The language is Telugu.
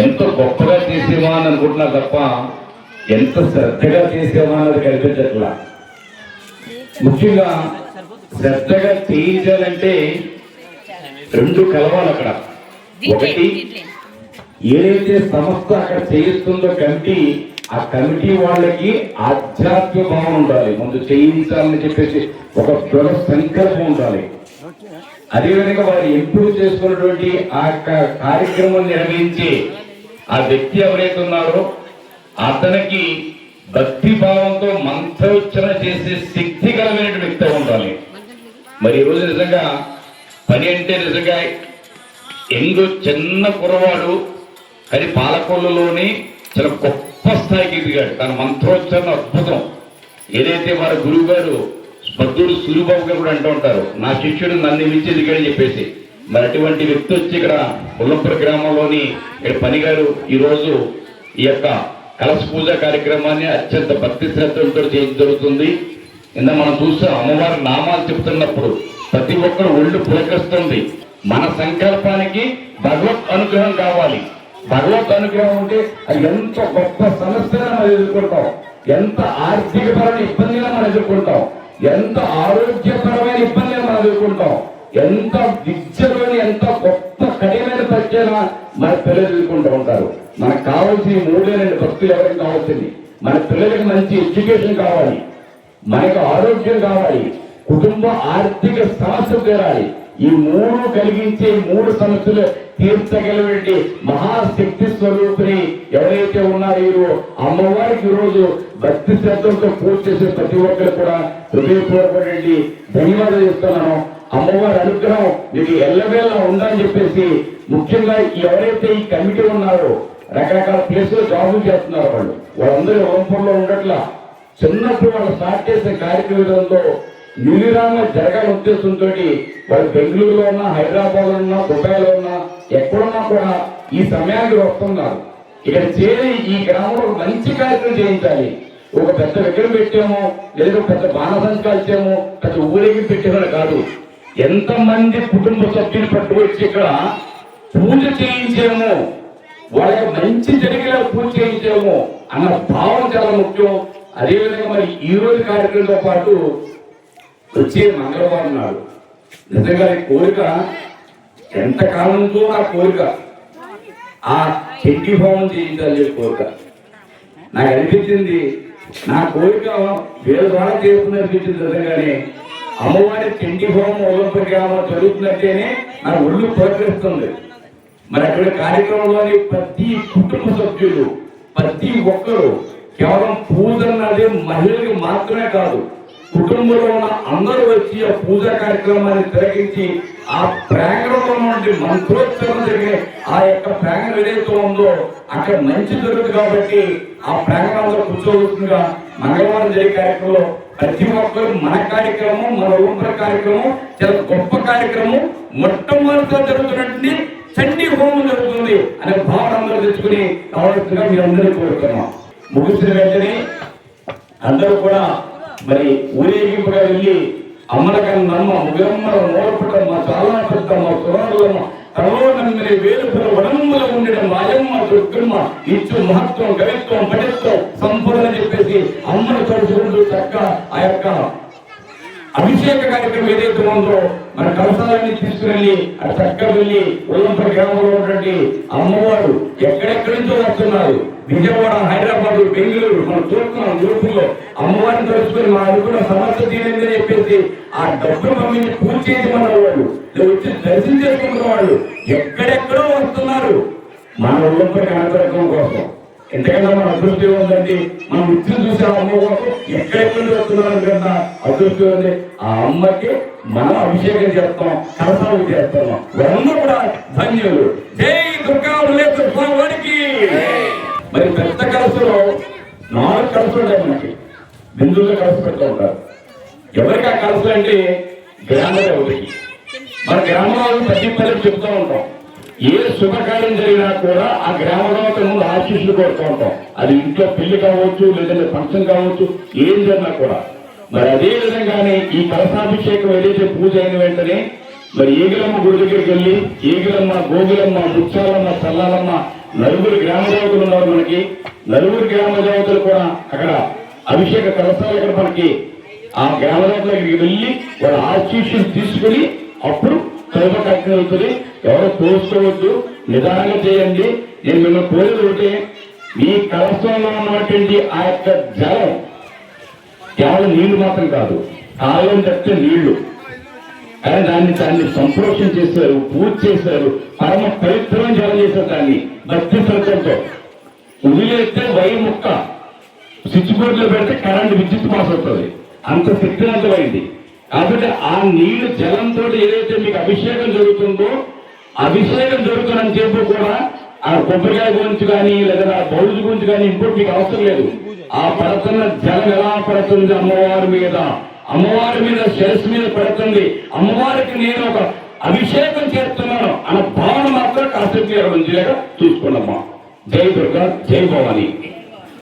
ఎంత గొప్పగా చేసేవా అని అనుకుంటున్నా తప్ప ఎంత శ్రద్ధగా చేసేవా అన్నది కనిపించట్లా. ముఖ్యంగా శ్రద్ధగా చేయించాలంటే రెండు కలవాలి అక్కడ. ఒకటి ఏదైతే సంస్థ అక్కడ చేయిస్తుందో కమిటీ ఆ కమిటీ వాళ్ళకి ఆధ్యాత్మిక భావం ఉండాలి. ముందు చేయించాలని చెప్పేసి ఒక దృఢ సంకల్పం ఉండాలి. అదేవిధంగా వారు ఇంప్రూవ్ చేసుకున్నటువంటి ఆ యొక్క కార్యక్రమం నిర్వహించి ఆ వ్యక్తి ఎవరైతే ఉన్నారో అతనికి భక్తి భావంతో మంత్రోచ్చరణ చేసే శక్తి కలిగిన వ్యక్తి ఉండాలి. మరి ఈరోజు రోజు నిజంగా పని అంటే నిజంగా ఎందు చిన్న కురవాడు కానీ పాలకొల్లులోని చాలా గొప్ప స్థాయికి ఎదిగాడు. తన మంత్రోచ్చరణ అద్భుతం. ఏదైతే వారి గురువు గారు మద్దూరు సూరిబాబు కూడా అంటూ ఉంటారు నా శిష్యుడు నన్ను మించి ఎదిగాడని చెప్పేసి. మరి అటువంటి వ్యక్తి వచ్చి ఇక్కడ ముల్లంపుర గ్రామంలోని ఇక్కడ పనిగారు ఈరోజు ఈ యొక్క కలశ పూజ కార్యక్రమాన్ని అత్యంత భక్తి శ్రద్ధలతో చేయడం జరుగుతుంది. ఇంత మనం చూసాం అమ్మవారి నామాలు చెప్తున్నప్పుడు ప్రతి ఒక్కరు ఒళ్ళు పులకరిస్తుంది. మన సంకల్పానికి భగవత్ అనుగ్రహం కావాలి. భగవత్ అనుగ్రహం ఉంటే అది ఎంత గొప్ప సమస్యగా మనం ఎదుర్కొంటాం ఎంత ఆర్థికపరమైన ఇబ్బందిగా మనం ఎదుర్కొంటాం. ఎంత ఆరోగ్యపరమైన ఇబ్బందిగా మనం ఎదుర్కొంటాం? ఎంత విద్యలోని ఎంత గొప్ప కఠినమైన పరిచయం మన పిల్లలు ఎదుర్కొంటూ ఉంటారు. మనకు కావాల్సిన మూడే రెండు భక్తులు ఎవరికి కావాల్సింది? మన పిల్లలకి మంచి ఎడ్యుకేషన్ కావాలి. మనకు ఆరోగ్యం కావాలి. కుటుంబ ఆర్థిక సమస్య తీరాలి. ఈ మూడు కలిగించే మూడు సమస్యలు తీర్చగలిగే మహాశక్తి స్వరూపిణి ఎవరైతే ఉన్నారో వీరు అమ్మవారికి ఈరోజు భక్తి శ్రద్ధలతో పూజ చేసే ప్రతి ఒక్కరు కూడా హృదయపూర్వకండి ధన్యవాదాలు చెప్తున్నాను. అమ్మవారి అనుగ్రహం మీకు ఎల్లవేళ ఉందని చెప్పేసి ముఖ్యంగా ఎవరైతే ఈ కమిటీ ఉన్నారో రకరకాల ప్లేసులో జాబులు చేస్తున్నారు వాళ్ళు. వాళ్ళందరూ ఓంపూర్లో ఉండట్లా. చిన్నప్పుడు వాళ్ళు స్టార్ట్ చేసే కార్యక్రమంలో నిర్విరామంగా జరగని ఉద్దేశంతో వాళ్ళు బెంగళూరులో ఉన్నా హైదరాబాద్లో ఉన్నా దుబాయ్లో ఉన్నా ఎక్కడున్నా కూడా ఈ సమయానికి వస్తున్నారు. ఇక్కడ చేరి ఈ గ్రామంలో మంచి కార్యక్రమం చేయించాలి. ఒక పెద్ద విగ్రహం పెట్టాము లేదా పెద్ద బాణసంచాలు ఇచ్చాము పెద్ద ఊరేగి పెట్టేవాడు కాదు. ఎంతమంది కుటుంబ సభ్యులు పట్టుకొచ్చి ఇక్కడ పూజ చేయించాము వాళ్ళకి మంచి జరిగేలా పూజ చేయించాము అన్న భావం చాలా ముఖ్యం. అదేవిధంగా మరి ఈ రోజు కార్యక్రమంతో పాటు వచ్చే మంగళవారం నాడు. నిజంగా ఈ కోరిక ఎంత నుంచో నా కోరిక. ఆ చెట్టి హోమం చేయించాలి కోరిక. నాకు అనిపించింది నా కోరిక వేరు ద్వారా చేస్తుంది అనిపించింది నిజంగానే. అమ్మవారి చెండి హోమం ఒలింపిక్ గ్రామం జరుగుతున్నట్టేనే నా ఒళ్ళు ప్రకటిస్తుంది. మరి అక్కడ కార్యక్రమంలోని ప్రతి కుటుంబ సభ్యులు ప్రతి ఒక్కరు కేవలం పూజ అన్నది మహిళలకు మాత్రమే కాదు కుటుంబంలో ఉన్న అందరూ వచ్చి ఆ పూజా కార్యక్రమాన్ని తిరగించి ఆ ప్రాంగణంలో నుండి మంత్రోత్సవం జరిగే ఆ యొక్క ప్రాంగణం ఏదైతే ఉందో అక్కడ మంచి జరుగుతుంది కాబట్టి ఆ ప్రాంగణంలో కూర్చోవలసిందిగా మంగళవారం జరిగే కార్యక్రమంలో ప్రతి ఒక్కరు మన కార్యక్రమం మన ఊపిరి కార్యక్రమం చాలా గొప్ప కార్యక్రమం మొట్టమొదటిగా జరుగుతున్నటువంటి చండీ హోమం జరుగుతుంది అనే భావన అందరూ తెచ్చుకుని కావాల్సిందిగా మీరు అందరూ కోరుతున్నాం. ముగిసిన వెంటనే అందరూ కూడా మరి ఊరేగింపుగా వెళ్ళి అమ్మలకన్న నమ్మ ముగమ్మల మూలపుటమ్మ చాలా పెద్దమ్మ సురాలమ్మ తనలో వేలుపుల వడమ్ముల ఉండడం రాజమ్మ దుర్గమ్మ ఇచ్చు మహత్వం కవిత్వం పటిత్వం సంపూర్ణ చెప్పేసి అమ్మను తలుచుకుంటూ చక్క ఆ యొక్క అభిషేక కార్యక్రమం ఏదైతే ఉందో మన కలసాలన్నీ తీసుకువెళ్ళి ఆ చక్క వెళ్ళి ఉల్లంపల్లి గ్రామంలో ఉన్నటువంటి అమ్మవారు ఎక్కడెక్కడి నుంచో వస్తున్నారు? విజయవాడ హైదరాబాద్ బెంగళూరు మనం చూస్తున్నాం పోతే ఆ డబ్బును మమ్మల్ని పూజ చేయమన్న వాళ్ళు వచ్చి దర్శనం చేసుకున్న వాళ్ళు ఎక్కడెక్కడో వస్తున్నారు. మన ఉల్లంపల్లి అనుగ్రహం కోసం. ఎంతకన్నా మన అదృష్టం ఉందండి. మనం వృత్తిని చూసే అమ్మ కోసం ఎక్కడెక్కడ వస్తున్నారు కన్నా అదృష్టం ఉంది. ఆ అమ్మకి మనం అభిషేకం చేస్తాం కలసాలు చేస్తాం. వాళ్ళందరూ కూడా ధన్యులు. జై దుర్గా వాడికి మరి పెద్ద కలసలో నాలుగు కలసలు ఉంటాయి మనకి. బిందువులు కలస పెడుతూ ఉంటారు. ఎవరికి ఆ కలసలు అంటే గ్రామ మన గ్రామంలో ప్రతి పల్లెకి చెప్తూ ఉంటాం. ఏ శుభకార్యం జరిగినా కూడా ఆ గ్రామదేవత ముందు ఆశీస్సులు కోరుతూ ఉంటాం. అది ఇంట్లో పెళ్ళి కావచ్చు లేదంటే ఫంక్షన్ కావచ్చు ఏం జరిగినా కూడా. మరి అదే విధంగానే ఈ కలసాభిషేకం ఏదైతే పూజ అయిన వెంటనే మరి ఏగిలమ్మ గుడి దగ్గరికి వెళ్ళి ఏగిలమ్మ గోగులమ్మ ముచ్చాలమ్మ చల్లాలమ్మ నలుగురు గ్రామ దేవతలు ఉన్నారు మనకి. నలుగురు గ్రామ దేవతలు కూడా అక్కడ అభిషేక కలసాలు ఇక్కడ మనకి ఆ గ్రామ వెళ్ళి వాళ్ళ ఆశీస్సులు తీసుకుని అప్పుడు తైవ కట్టిన ఎవరు కోసుకోవద్దు నిదానంగా చేయండి. నేను మిమ్మల్ని కోరేది ఈ మీ కలశంలో ఉన్నటువంటి ఆ యొక్క జలం కేవలం నీళ్ళు మాత్రం కాదు కాలం తప్పితే నీళ్ళు. కానీ దాన్ని దాన్ని సంప్రోషణ చేశారు పూజ చేశారు పరమ పవిత్రం జలం చేశారు దాన్ని భక్తి శ్రద్ధలతో. వదిలేస్తే వై ముక్క స్విచ్ బోర్డులో పెడితే కరెంట్ విద్యుత్ పాస్ అవుతుంది. అంత శక్తివంతమైంది. కాబట్టి ఆ నీళ్ళు జలంతో ఏదైతే మీకు అభిషేకం జరుగుతుందో అభిషేకం జరుగుతున్నంత చెప్పు కూడా ఆ కొబ్బరికాయ గురించి కానీ లేదా ఆ బౌజు గురించి కానీ ఇంకోటి మీకు అవసరం లేదు. ఆ పడుతున్న జలం ఎలా పడుతుంది అమ్మవారి మీద? అమ్మవారి మీద శిరస్సు మీద పడుతుంది. అమ్మవారికి నేను ఒక అభిషేకం చేస్తున్నాను అన్న భావన మాత్రం కాసేపు ఉంది. చూసుకున్నమ్మా జై దుర్గా జై భవానీ.